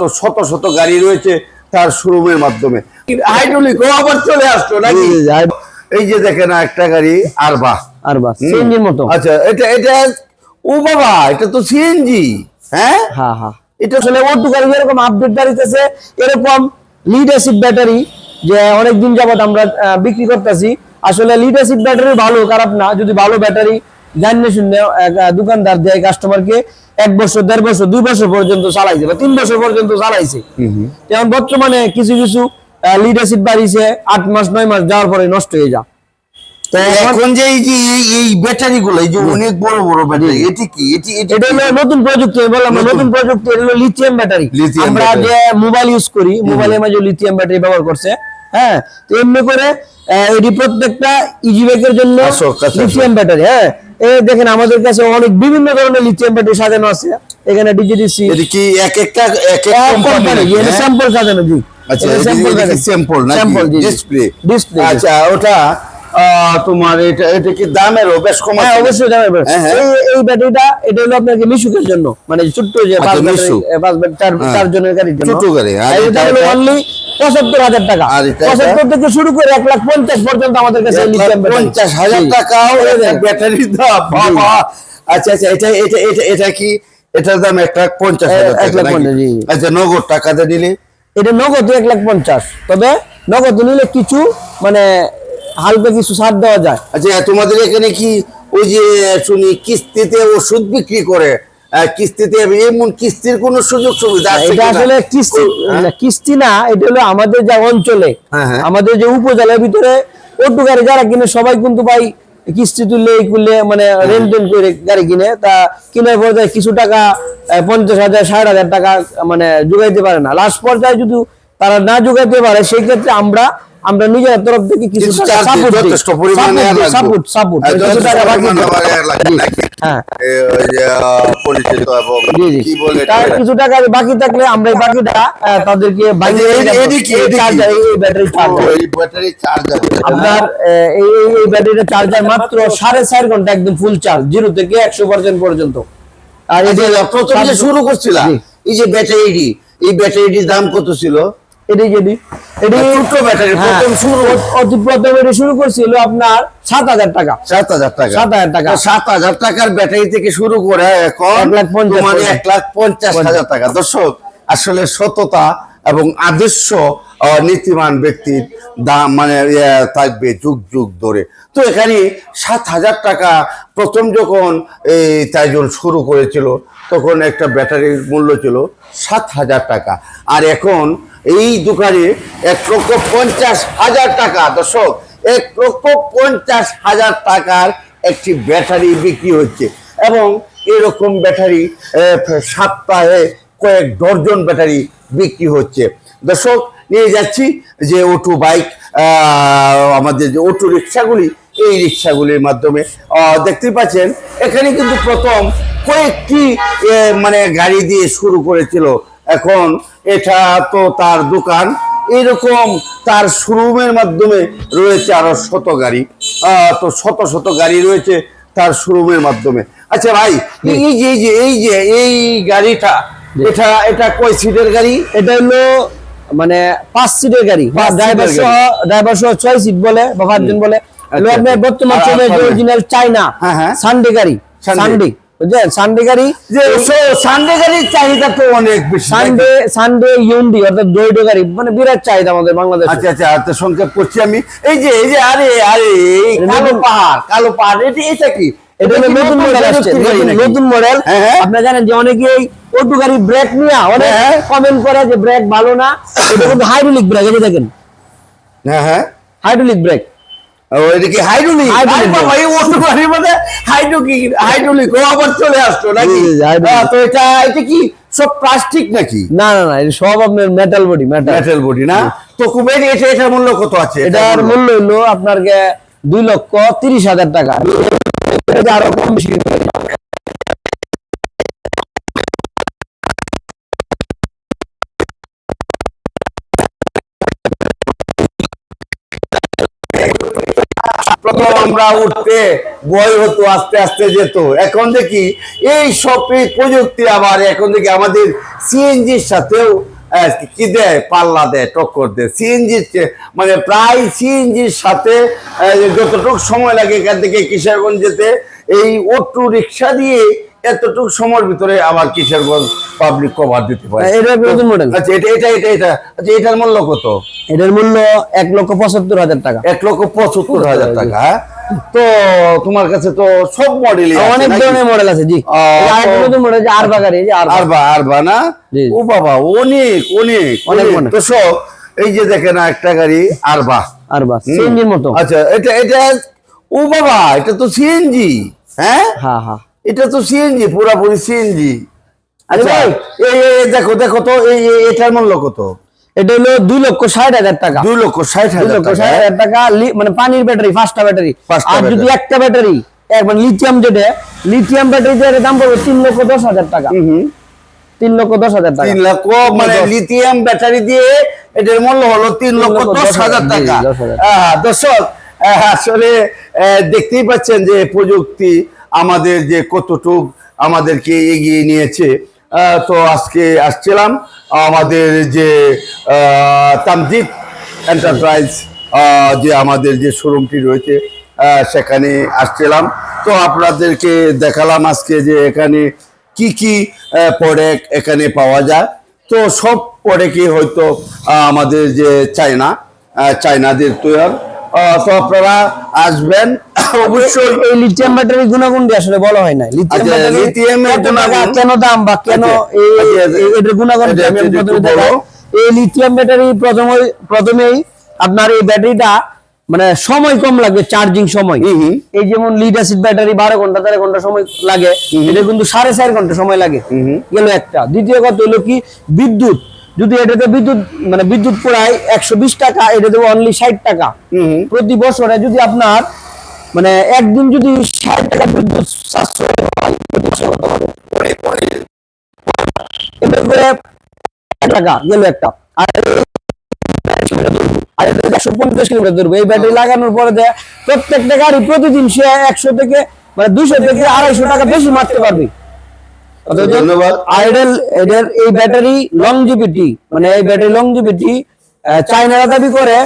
তো শত শত গাড়ি রয়েছে তার শোরুমের মাধ্যমে। হাইড্রোলিক আবার চলে আসলো নাকি? এই যে দেখেন একটা গাড়ি আর বাহ আর বাস সিএনজির মতো। আচ্ছা এটা এটা ও বাবা এটা তো সিএনজি হ্যাঁ? হ্যাঁ হ্যাঁ এটা আসলে ওটু গাড়ি যেরকম আপডেট দাঁড়িয়েছে এরকম লিড অ্যাসিড ব্যাটারি যে অনেক দিন যাবত আমরা বিক্রি করতেছি। আসলে লিড অ্যাসিড ব্যাটারি ভালো খারাপ না। যদি ভালো ব্যাটারি জানিয়ে শুনে দোকানদার দেয় কাস্টমারকে এক বছর দেড় বছর দুই বছর পর্যন্ত চালাইছে বা তিন বছর পর্যন্ত চালাইছে। যেমন বর্তমানে কিছু কিছু লিড অ্যাসিড বাড়িছে আট মাস নয় মাস যাওয়ার পরে নষ্ট হয়ে যা তো এখন যে এই যে এই- এই ব্যাটারি গুলো এই যে অনেক বড় বড় ব্যাটারি এটি কি? এটি এটি এটা হলো নতুন প্রযুক্তি বললাম নতুন। প্রযুক্তি এটা হলো লিথিয়াম ব্যাটারি আমরা যে মোবাইল ইউজ করি মোবাইলের মাঝে লিথিয়াম ব্যাটারি ব্যবহার করছে হ্যাঁ? এমনি করে এটি প্রত্যেকটা ইজি বাইকের জন্য লিথিয়াম ব্যাটারি হ্যাঁ? এই দেখেন আমাদের কাছে অনেক বিভিন্ন ধরনের লিথিয়াম ব্যাটারি সাজানো আছে। এখানে ডিজিডিসি এটি কি এক একটা এক এক কোম্পানি স্যাম্পল সাজানো জি। আচ্ছা এটা স্যাম্পল না জি। ডিসপ্লে আচ্ছা ওটা তোমার এটা এটা কি দামেরও? বেশ কম হ্যাঁ আছে? অবশ্যই জানাই হ্যাঁ, হ্যাঁ। এই এই ব্যাটারিটা এটা হলো আপনাকে মিশুকের জন্য। মানে ছোট্ট যে আচ্ছা, পাঁচ ব্যাটারি মিশুক। পাঁচ ব্যাটারি চার হ্যাঁ। জনের গাড়ির জন্য। ছোট গাড়ি, আর এটা এটা- হলো অনলি পঁচাত্তর হাজার টাকা। পঁচাত্তর থেকে শুরু করে এক লাখ পঞ্চাশ পর্যন্ত আমাদের কাছে ব্যাটারি পঞ্চাশ হাজার। টাকাও দাম বাবা। আচ্ছা আচ্ছা এটা এটা এটা এটা কি? এটার দাম এক লাখ পঞ্চাশ হাজার টাকা। আচ্ছা নগদ টাকাতে নিলে? এটা নগদ এক লাখ পঞ্চাশ। তবে নগদ নিলে কিছু মানে হালকা কিছু ছাড় দেওয়া যায়। আচ্ছা তোমাদের এখানে কি ওই যে শুনি কিস্তিতে ওষুধ বিক্রি করে? কিস্তিতে এমন কিস্তির কোনো সুযোগ সুবিধা এটা আসলে কিস্তি হ্যাঁ? কিস্তি না এটা হলো আমাদের যে অঞ্চলে হ্যাঁ, হ্যাঁ। আমাদের যে উপজেলার ভিতরে অটো গাড়ি যারা কিনে সবাই কিন্তু ভাই কিস্তি তুললে এই করলে মানে। রেন্ট করে গাড়ি কিনে তা কিনার পর্যায়ে কিছু টাকা পঞ্চাশ হাজার ষাট হাজার টাকা মানে যোগাইতে পারে না। লাস্ট পর্যায়ে যদি তারা না যোগাইতে পারে সেই ক্ষেত্রে আমরা আমরা নিজের তরফ থেকে কিছু যথেষ্ট পরিমাণে সাপোর্ট সাপোর্ট হ্যাঁ, পরিচিত এবং কি বলে তার কিছু টাকা বাকি থাকলে আমরা এই বাকিটা তাদেরকে এই- ব্যাটারি এই ব্যাটারি চার্জার আপনার এই এই- ব্যাটারিটা চার্জার মাত্র ঘণ্টা একদম ফুল চার্জ জিরো থেকে একশো পার্সেন্ট পর্যন্ত। আর এই যে আচ্ছা, যে শুরু করছিলাম এই যে ব্যাটারিটি এই ব্যাটারিটির দাম কত ছিল? এটি যেটি এটি ছোট্ট ব্যাটারি হ্যাঁ, প্রথম শুরু অতি প্রথম এটি শুরু করছিল আপনার সাত হাজার টাকা। সাত হাজার টাকা। সাত হাজার টাকা। সাত হাজার টাকার ব্যাটারি থেকে শুরু করে এখন এক লাখ পঞ্চাশ তোমার এক লাখ পঞ্চাশ হাজার টাকা। দর্শক আসলে সততা এবং আদর্শ নীতিমান ব্যক্তির দাম মানে থাকবে যুগ যুগ ধরে। তো এখানে সাত হাজার টাকা প্রথম যখন এই তাইজুল শুরু করেছিল তখন একটা ব্যাটারির মূল্য ছিল সাত হাজার টাকা। আর এখন এই দোকানে এক লক্ষ পঞ্চাশ হাজার টাকা, দর্শক, এক লক্ষ পঞ্চাশ হাজার টাকার একটি ব্যাটারি বিক্রি হচ্ছে এবং এরকম ব্যাটারি সপ্তাহে কয়েক ডর্জন ব্যাটারি বিক্রি হচ্ছে। দর্শক, নিয়ে যাচ্ছি যে অটো বাইক আমাদের যে অটো রিক্সাগুলি, এই রিক্সাগুলির মাধ্যমে। দেখতে পাচ্ছেন, এখানে কিন্তু প্রথম কয়েকটি মানে গাড়ি দিয়ে শুরু করেছিল এখন এটা তো তার দোকান। এরকম তার শোরুমের মাধ্যমে রয়েছে আরও শত গাড়ি। তো শত শত গাড়ি রয়েছে তার শোরুমের মাধ্যমে। আচ্ছা ভাই এই যে এই যে এই যে এই গাড়িটা এটা এটা কয় সিটের গাড়ি? এটা হলো মানে পাঁচ সিটের গাড়ি। বা ড্রাইভার সহ ড্রাইভার সহ ছয় সিট বলে বা পাঁচজন বলে। আচ্ছা, আচ্ছা। বর্তমান যে অরিজিনাল চাইনা হ্যাঁ, হ্যাঁ। সানডে গাড়ি। সানডে বুঝলেন সানডে গাড়ি যে সানডে গাড়ির চাহিদা তো অনেক বেশি সানডে সানডে ইউন্ডি অর্থাৎ দৈড গাড়ি মানে বিরাট চাহিদা আমাদের বাংলাদেশে। আচ্ছা আচ্ছা তো সংক্ষেপ করছি আমি। এই যে এই যে আরে আরে কালো পাহাড় কালো পাহাড় এটা এটা কি? এটা নতুন মডেল আসছে গাড়ি নতুন- মডেল হ্যাঁ, হ্যাঁ। আপনারা জানেন যে অনেকেই অটো গাড়ি ব্রেক নিয়ে অনেক হ্যাঁ। কমেন্ট করে যে ব্রেক ভালো না এটা কিন্তু হাইড্রোলিক ব্রেক এই দেখেন। হ্যাঁ হ্যাঁ। হাইড্রোলিক ব্রেক এটা কি হাইড্রোলিক? Hydraulic আরে বাবা এই অটো গাড়ির মধ্যে হাইড্রোলিক হাইড্রোলিক ও আবার চলে আসলো নাকি? জি, জি, hydraulic। তো এটা এটা কি সব প্লাস্টিক নাকি? না না না এটা সব আপনার metal body metal metal body না? তো কুবের এটা এটার মূল্য কত আছে? এটার মূল্য? হলো আপনার দুই লক্ষ তিরিশ হাজার টাকা। আরও কম বেশি। আমরা উঠতে বয় হতো, আস্তে আস্তে যেত। এখন দেখি এই সব এই প্রযুক্তি আবার এখন দেখি আমাদের সিএনজির সাথেও কি দেয়? পাল্লা দেয়, টক্কর দেয়। সিএনজির মানে প্রায় সিএনজির সাথে যতটুকু সময় লাগে এখান থেকে কিশোরগঞ্জ যেতে এই অটো রিক্সা দিয়ে এতটুকু সময়ের ভিতরে আবার কিশোরগঞ্জ পাবলিক কভার দিতে পারে। এটা নতুন মডেল আচ্ছা এটা এটা এটা এটা আচ্ছা এটার মূল্য কত? এটার মূল্য এক লক্ষ পঁচাত্তর হাজার টাকা। এক লক্ষ পঁচাত্তর হাজার টাকা হ্যাঁ? তো তোমার কাছে তো সব মডেলই অনেক ধরনের মডেল আছে জি। নতুন মডেল আর যে আর আরবা আরবা না? ও বাবা অনেক অনেক অনেক। তো সব এই যে দেখেন একটা গাড়ি আরবা আর বাস হুম। সিএনজির মতো। আচ্ছা এটা এটা ও বাবা এটা তো সিএনজি হ্যাঁ? হ্যাঁ হ্যাঁ। এটা তো সিএনজি পুরাপুরি সিএনজি আরে ভাই এই এই- এই দেখো দেখো তো এই এটার মূল্য কত? এটা হলো দুই লক্ষ ষাট হাজার টাকা। দুই লক্ষ ষাট হাজার লক্ষ টাকা ষাট হাজার টাকা মানে পানির ব্যাটারি পাঁচটা ব্যাটারি। আর যদি একটা ব্যাটারি একবার লিথিয়াম যেটা লিথিয়াম ব্যাটারিতে এর দাম পড়বে তিন লক্ষ দশ হাজার টাকা। তিন লক্ষ দশ হাজার টাকা। তিন লক্ষ মানে লিথিয়াম ব্যাটারি দিয়ে এটার মূল্য হলো তিন লক্ষ দশ হাজার টাকা। দশ হাজার। আহ, দর্শক আসলে দেখতেই পাচ্ছেন যে প্রযুক্তি আমাদের যে কতটুক আমাদেরকে এগিয়ে নিয়েছে। তো আজকে আসছিলাম আমাদের যে আহ, এন্টারপ্রাইজ যে আমাদের যে শোরুমটি রয়েছে সেখানে আসছিলাম। তো আপনাদেরকে দেখালাম আজকে যে এখানে কি কি প্রোডাক্ট এখানে পাওয়া যায়। তো সব প্রোডাক্টই হয়তো আমাদের যে চায়না চায়নাদের তৈরি আপনারা আসবেন। অবশ্যই। এই লিথিয়াম ব্যাটারির আসলে বলা হয় না লিথিয়াম আচ্ছা, ব্যাটারি লিথিয়ামের গুণাগুণ? কেন দাম বা কেন আচ্ছা, এই আচ্ছা, গুণাগুণ আমি প্রথমে। এই লিথিয়াম ব্যাটারি প্রথমে প্রথমেই আপনার এই ব্যাটারিটা মানে সময় কম লাগবে চার্জিং সময়। এই যেমন লিড অ্যাসিড ব্যাটারি বারো ঘণ্টা তেরো ঘণ্টা সময় লাগে। এটা কিন্তু সাড়ে চার ঘণ্টা সময় লাগে। গেল একটা। দ্বিতীয় কথা হলো কি? বিদ্যুৎ। যদি এটাতে বিদ্যুৎ মানে বিদ্যুৎ পুরায় একশো বিশ টাকা এটা দেবো অনলি ষাট টাকা। প্রতি বছরে যদি আপনার মানে একদিন যদি ষাট টাকা বিদ্যুৎ সাশ্রয় হয় প্রতি বছর কত হবে? এবার করে টাকা গেল একটা। আর আর একশো পঞ্চাশ কিলোমিটার ধরবে এই ব্যাটারি লাগানোর পরে প্রত্যেকটা গাড়ি প্রতিদিন সে একশো থেকে মানে দুশো থেকে আড়াইশো টাকা বেশি মারতে পারবে। ধন্যবাদ। আর এটার এটার এই ব্যাটারি লংজিভিটি মানে এই ব্যাটারি লংজিভিটি চাইনারা দাবি করে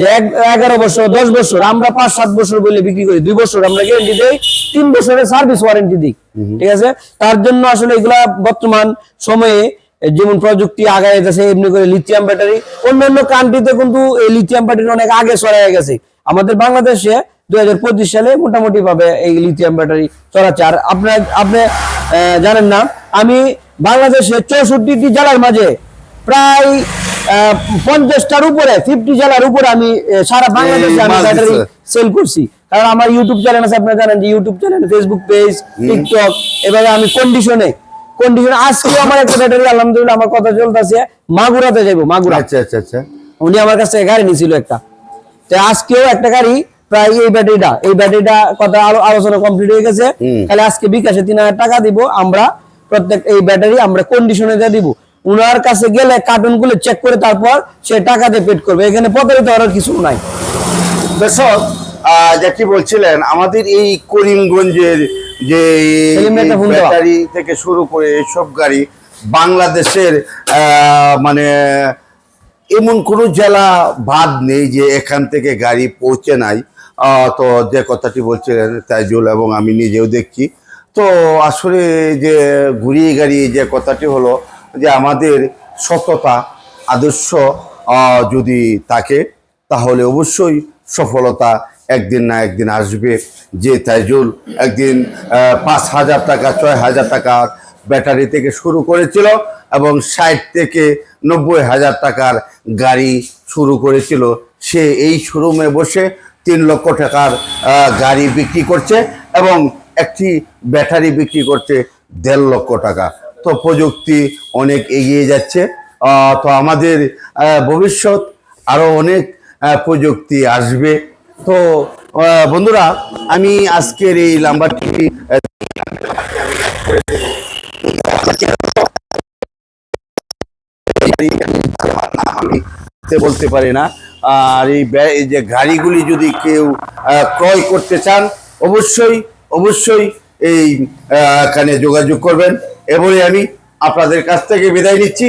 যে এগারো বছর দশ বছর আমরা পাঁচ সাত বছর বলে বিক্রি করি দুই বছর আমরা গ্যারেন্টি দেই তিন বছরের সার্ভিস ওয়ারেন্টি দিই ঠিক আছে? তার জন্য আসলে এগুলা বর্তমান সময়ে যেমন প্রযুক্তি আগায় গেছে এমনি করে লিথিয়াম ব্যাটারি অন্যান্য কান্ট্রিতে কিন্তু এই লিথিয়াম ব্যাটারি অনেক আগে ছড়াই গেছে। আমাদের বাংলাদেশে দুই হাজার পঁচিশ সালে মোটামুটি ভাবে এই লিথিয়াম ব্যাটারি চড়াচ্ছে আর আপনার আপনি জানেন না আমি বাংলাদেশে চৌষট্টি জেলার মাঝে প্রায় পঞ্চাশটার উপরে ফিফটি জেলার উপরে আমি সারা বাংলাদেশে আমি ব্যাটারি সেল করছি। কারণ আমার ইউটিউব চ্যানেল আছে আপনারা জানেন যে YouTube channel Facebook page TikTok এবারে আমি কন্ডিশনে কন্ডিশনে আজকে আমার একটা ব্যাটারি আলহামদুলিল্লাহ আমার কথা চলতেছে মাগুরাতে যাব মাগুরা। আচ্ছা আচ্ছা আচ্ছা। উনি আমার কাছ থেকে গাড়ি নিয়েছিল একটা। তো আজকেও একটা গাড়ি প্রায় এই ব্যাটারিটা এই ব্যাটারিটা কথা আলো- আলোচনা কমপ্লিট হয়ে গেছে। তাহলে আজকে বিকাশে তিন হাজার টাকা দিব আমরা প্রত্যেক এই ব্যাটারি আমরা কন্ডিশনে দিয়ে দিব। উনার কাছে গেলে কার্টুনগুলো চেক করে তারপর সে টাকা দিয়ে পেড করবে। এখানে প্রতারিত হওয়ার কিছু নাই। দর্শক আহ, যা কি বলছিলেন আমাদের এই করিমগঞ্জের যে। ব্যাটারি থেকে শুরু করে এইসব গাড়ি বাংলাদেশের মানে এমন কোনো জেলা বাদ নেই যে এখান থেকে গাড়ি পৌঁছে নাই। তো যে কথাটি বলছিলেন তাইজুল এবং আমি নিজেও দেখছি। তো আসলে যে ঘুরিয়ে গাড়িয়ে যে কথাটি হলো যে আমাদের সততা, আদর্শ যদি থাকে, তাহলে অবশ্যই সফলতা একদিন না একদিন আসবে। যে তাইজুল একদিন পাঁচ হাজার টাকা, ছয় হাজার টাকা ব্যাটারি থেকে শুরু করেছিল এবং ষাট থেকে নব্বই হাজার টাকার গাড়ি শুরু করেছিল, সে এই শোরুমে বসে তিন লক্ষ টাকার গাড়ি বিক্রি করছে এবং একটি ব্যাটারি বিক্রি করছে দেড় লক্ষ টাকা। তো প্রযুক্তি অনেক এগিয়ে যাচ্ছে। তো আমাদের ভবিষ্যৎ আরও অনেক প্রযুক্তি আসবে। তো বন্ধুরা, আমি আজকের এই নাম্বারটি বলতে পারি না। আর এই যে গাড়িগুলি যদি কেউ ক্রয় করতে চান, অবশ্যই অবশ্যই এই এখানে যোগাযোগ করবেন। এবারে আমি আপনাদের কাছ থেকে বিদায় নিচ্ছি।